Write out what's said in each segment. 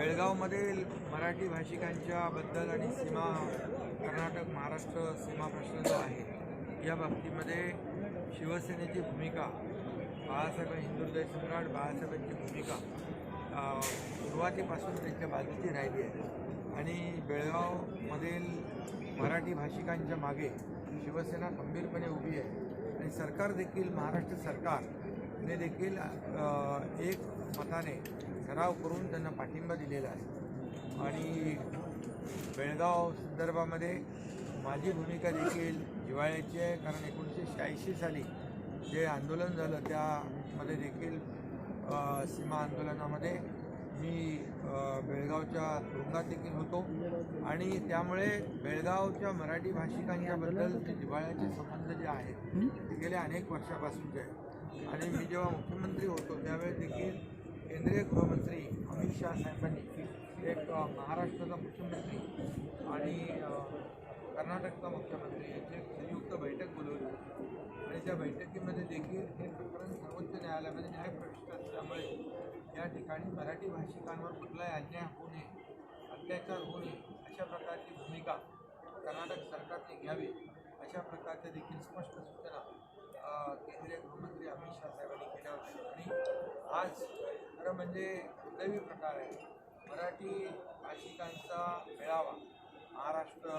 बेळगावमधील मराठी भाषिकांच्याबद्दल आणि सीमा कर्नाटक महाराष्ट्र सीमा प्रश्न जो आहे या बाबतीमध्ये शिवसेनेची भूमिका बाळासाहेब हिंदुदय सम्राट बाळासाहेबांची भूमिका सुरुवातीपासून त्यांच्या बाजूची राहिली आहे. आणि बेळगावमधील मराठी भाषिकांच्या मागे शिवसेना खंबीरपणे उभी आहे. आणि सरकार देखील महाराष्ट्र ने देखील एक मताने ठराव करून त्यांना पाठिंबा दिलेला आहे. आणि बेळगाव संदर्भामध्ये माझी भूमिका देखील जिव्हाळ्याची आहे. कारण एकोणीसशे शहाऐंशी साली जे आंदोलन झालं त्यामध्ये देखील सीमा आंदोलनामध्ये मी बेळगावच्या तुरुंगात देखील होतो. आणि त्यामुळे बेळगावच्या मराठी भाषिकांच्याबद्दल जिवाळ्याचे संबंध जे आहेत ते गेल्या अनेक वर्षापासूनचे आहेत. आणि मी जेव्हा मुख्यमंत्री होतो त्यावेळेस देखील केंद्रीय गृहमंत्री अमित शहा साहेबांनी एक महाराष्ट्राचा मुख्यमंत्री आणि कर्नाटकचा मुख्यमंत्री यांची एक संयुक्त बैठक बोलवली आणि त्या बैठकीमध्ये देखील हे प्रकरण सर्वोच्च न्यायालयामध्ये न्यायप्रविष्ट असल्यामुळे या ठिकाणी मराठी भाषिकांवर कुठलाही अन्याय होऊ नये अत्याचार होऊ नये अशा प्रकारची भूमिका कर्नाटक सरकारने घ्यावी अशा प्रकारच्या देखील स्पष्ट सूचना केंद्रीय गृहमंत्री अमित शहा साहेबांनी केल्या होत्या आणि आज खरं म्हणजे दुर्दैवी प्रकार आहे मराठी भाषिकांचा मेळावा महाराष्ट्र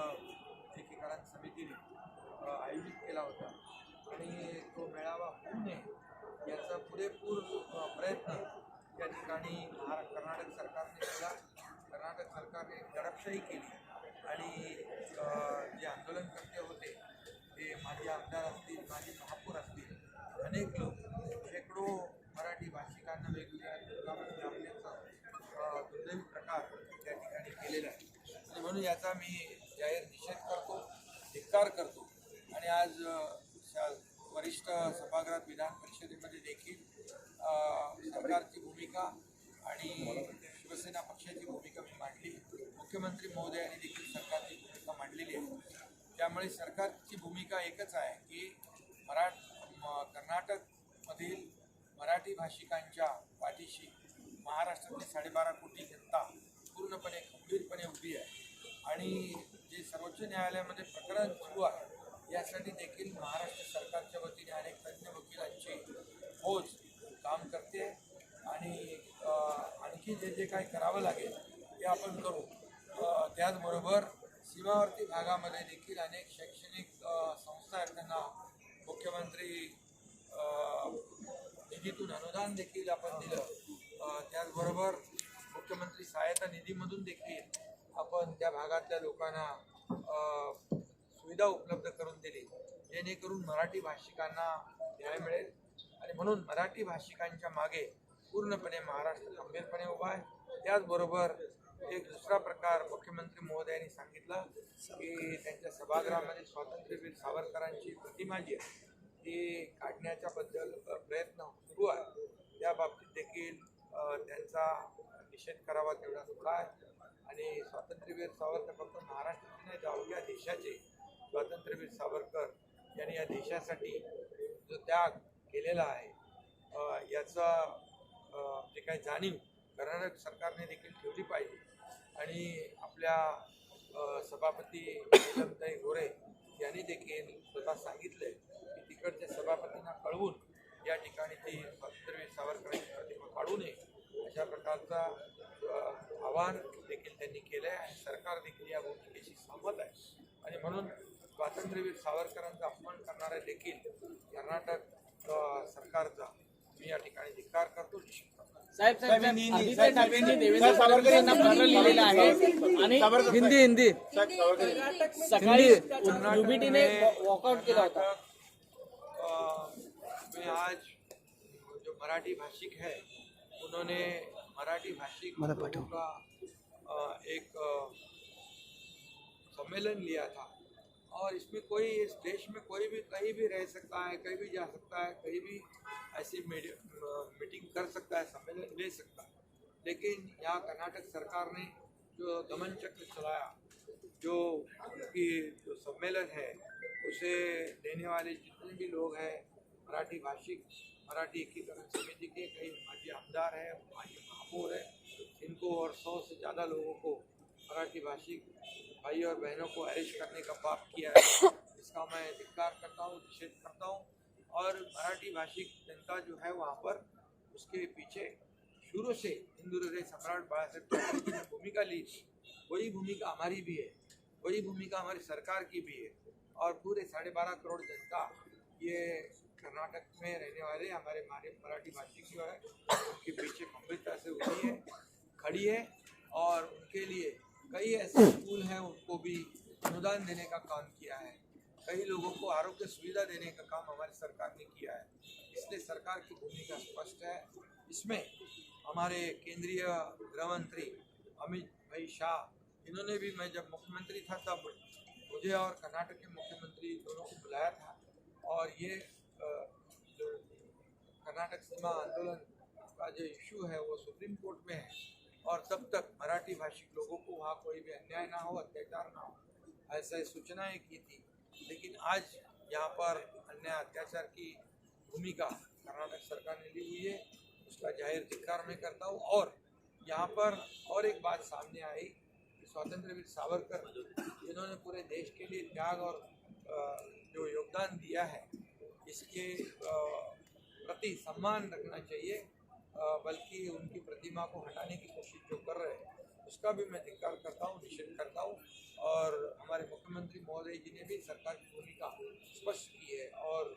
एकीकरण समितीने आयोजित केला होता. आणि तो मेळावा होऊ नये याचा पुरेपूर प्रयत्न या ठिकाणी महारा कर्नाटक सरकारने केला. कर्नाटक सरकारने दडपशाही केली आणि अ, जे आंदोलनकर्ते होते ते माजी आमदार असतील माजी महापौर असतील अनेक लोक शेकडो मराठी भाषिकांना वेगवेगळ्या दुर्गामध्ये आपल्याचा अ, दुर्दैवी प्रकार त्या ठिकाणी केलेला आहे आणि म्हणून याचा मी जाहीर निषेध करतो धिक्कार करतो. आणि आज वरिष्ठ सभागृहात विधान परिषदेमध्ये देखील सरकारची भूमिका आणि शिवसेना पक्षाची भूमिका मी मांडली. मुख्यमंत्री महोदयांनी देखील सरकारची भूमिका मांडलेली आहे. त्यामुळे सरकारची भूमिका एकच आहे की मराठ कर्नाटकमधील मराठी भाषिकांच्या पाठीशी महाराष्ट्रातली साडेबारा कोटी जनता पूर्णपणे खंबीरपणे उभी आहे. आणि जे सर्वोच्च न्यायालयामध्ये प्रकरण सुरू आहे यासाठी देखील महाराष्ट्र सरकारच्या वतीने अनेक तज्ज्ञ वकिलांची फौज काम करते. आणि आणखी जे जे काही करावं लागेल ते आपण करू. त्याचबरोबर सीमावर्ती भागामध्ये देखील अनेक शैक्षणिक संस्था आहेत. त्यांना मुख्यमंत्री निधीतून अनुदान देखील आपण दिलं. त्याचबरोबर मुख्यमंत्री सहायता निधीमधून देखील आपण त्या भागातल्या लोकांना सुविधा उपलब्ध करून दिली जेणेकरून मराठी भाषिकांना न्याय मिळेल. आणि म्हणून मराठी भाषिकांच्या मागे पूर्णपणे महाराष्ट्र खंबीरपणे उभा आहे. त्याचबरोबर एक दुसरा प्रकार मुख्यमंत्री महोदयांनी सांगितला की त्यांच्या सभागृहामध्ये स्वातंत्र्यवीर सावरकरांची प्रतिमा जी आहे ती काढण्याच्या बद्दल प्रयत्न सुरू आहे. त्या बाबतीत देखील त्यांचा निषेध करावा तेवढा थोडा आहे. स्वातंत्र्यवीर सावरकर फक्त महाराष्ट्राचे नाही तर अवघ्या देशाचे स्वातंत्र्यवीर सावरकर यांनी या देशासाठी जो त्याग केलेला आहे याचा जे काही जाणीव कर्नाटक सरकारने देखील ठेवली पाहिजे. आणि आपल्या सभापती नीलमताई गोरे यांनी देखील स्वतः सांगितले की तिकडच्या सभापतींना कळवून या ठिकाणी ती स्वातंत्र्यवीर सावरकरांची प्रतिमा काढू नये. अशा प्रकारचा आव्हान आवाहन भूमिकेशी सहमत आहे. आणि म्हणून स्वातंत्र्यवीर सावरकरांचा अपमान करणारे देखील कर्नाटक सरकारचा मी या ठिकाणी धिक्कार करतो निषेध करतो साहेब साहेब साहेब, आदित्य ठाकरेंनी देवेंद्र फडणवीस यांना पत्र लिहिलेलं आहे. आणि हिंदी हिंदी. सकाळी युबीटीने वॉकआउट केला होता. अ, मैं आज जो मराठी भाषिक है उन्होंने मराठी भाषिक का एक सम्मेलन लिया था। और इसमें कोई, इस देश में कोई भी, कहीं भी रह सकता है, कहीं भी जा सकता है, कहीं भी ऐसी मीटिंग कर सकता है, सम्मेलन ले सकता है। लेकिन यहाँ कर्नाटक सरकार ने जो दमन चक्र चलाया, जो उनकी जो सम्मेलन है, उसे लेने वाले जितने भी लोग हैं, मराठी भाषिक मराठी एकीकरण समिति के कई माजी आमदार हैं, माजी महापौर हैं, इनको और सौ से ज़्यादा लोगों को मराठी भाषी भाई और बहनों को अरेस्ट करने का पाप किया है। इसका मैं धिक्कार करता हूँ, निषेध करता हूँ और मराठी भाषी जनता जो है वहाँ पर उसके पीछे शुरू से हिंदू हृदय सम्राट बाला साहेब ने भूमिका ली। वही भूमिका हमारी भी है, वही भूमिका हमारी सरकार की भी है और पूरे साढ़े बारह करोड़ जनता ये कर्नाटक में रहने वाले हमारे हमारे मराठी भाषी जो है, उनके पीछे गंभीरता से उठी है, खड़ी है और उनके लिए कई ऐसे स्कूल हैं, उनको भी अनुदान देने का काम किया है। कई लोगों को आरोग्य सुविधा देने का काम हमारी सरकार ने किया है। इसलिए सरकार की भूमिका स्पष्ट है। इसमें हमारे केंद्रीय गृह मंत्री अमित भाई शाह, इन्होंने भी, मैं जब मुख्यमंत्री था तब मुझे और कर्नाटक के मुख्यमंत्री दोनों को बुलाया था। और ये जो कर्नाटक सीमा आंदोलन का जो इशू है, वो सुप्रीम कोर्ट में है। और तब तक मराठी भाषी लोगों को वहाँ कोई भी अन्याय ना हो, अत्याचार ना हो, ऐसा सूचनाएँ की थी। लेकिन आज यहाँ पर अन्याय, अत्याचार की भूमिका कर्नाटक सरकार ने ली हुई है, उसका ज़ाहिर धिक्कार मैं करता हूँ। और यहाँ पर और एक बात सामने आई कि स्वतंत्र वीर सावरकर, जिन्होंने पूरे देश के लिए त्याग और जो योगदान दिया है, इसके प्रति सम्मान रखना चाहिए। बल्कि उनकी प्रतिमा को हटाने की कोशिश जो कर रहे हैं, उसका भी मैं धिक्कार करता हूँ, निषेध करता हूँ। और हमारे मुख्यमंत्री महोदय जी ने भी सरकार की भूमिका स्पष्ट की है और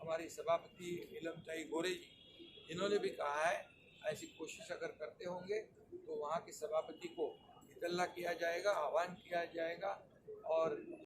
हमारी सभापति नीलम चाई गोरे जी इन्होंने भी कहा है, ऐसी कोशिश अगर करते होंगे तो वहाँ के सभापति को निकलना किया जाएगा, आह्वान किया जाएगा और